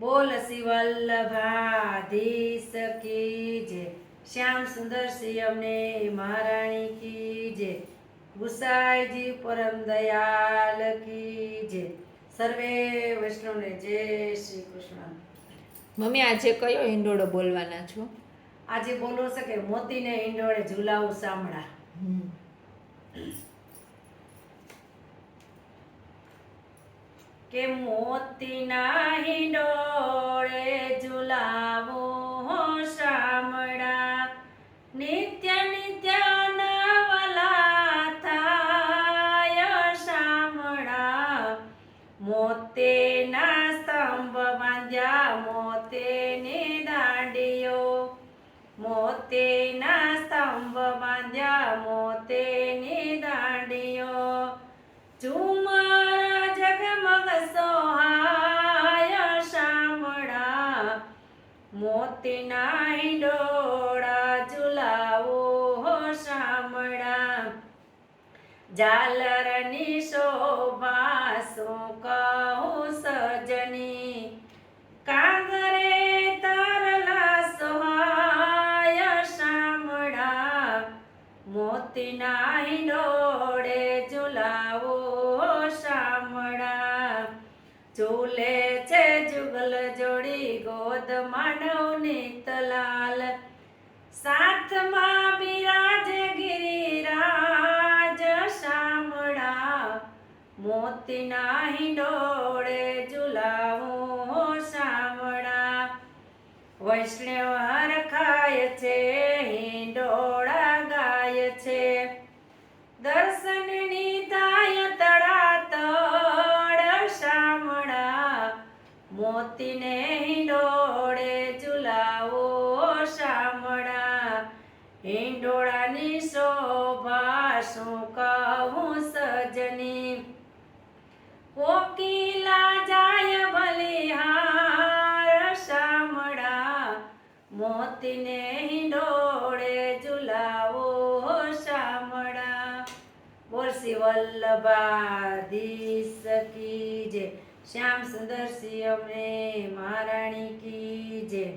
બોલ શ્રી વલ્લભાધીશ કી જય. શ્યામ સુંદર શ્રી અમને મહારાણી કી જય. ગુસાઈજી પરમ દયાલ કી જય. સર્વે વૈષ્ણવને જય શ્રી કૃષ્ણ. મમ્મી આજે કયો હિંડોળો બોલવાના છો? આજે બોલો છે કે મોતીને હિંડોળે ઝુલાવું સાંભળા કે મોતીના હિંડોળે ઝુલાવો શામળા. નિત્ય નિત્ય નવલા થાય શામળા. મોતેના સ્તંભ બાંધ્યા મોતેની દાંડીઓ મોતેના સ્તંભ બાંધ્યા મોતેની મોતીના ડોળા ઝુલાવો શામળા. ઝાલરની શોભા શું કહું સજની? કાગરે તરલા સહાય શામળા. મોતીના હિંડોળે ઝૂલે છે જુગલ જોડી ગોદ માનવ નીતલાલ સાથમાં બિરાજ ગિરિરાજ શામળા. મોતીના હિંડોળે ઝુલાવું શામળા. વૈષ્ણવ હરખાય છે મોતીને હિંડોળે ઝુલાવો શામળા. હિંડોળાની શોભા શું કહું સજની? કોકિલા જાય બલિહાર શામળા. મોતીને હિંડોળે ઝુલાવો શામળા. બોલ શ્રી વલ્લભાધીશ કી જય. શ્યામ સુંદર સિંહ અમને મહારાણી કી જય.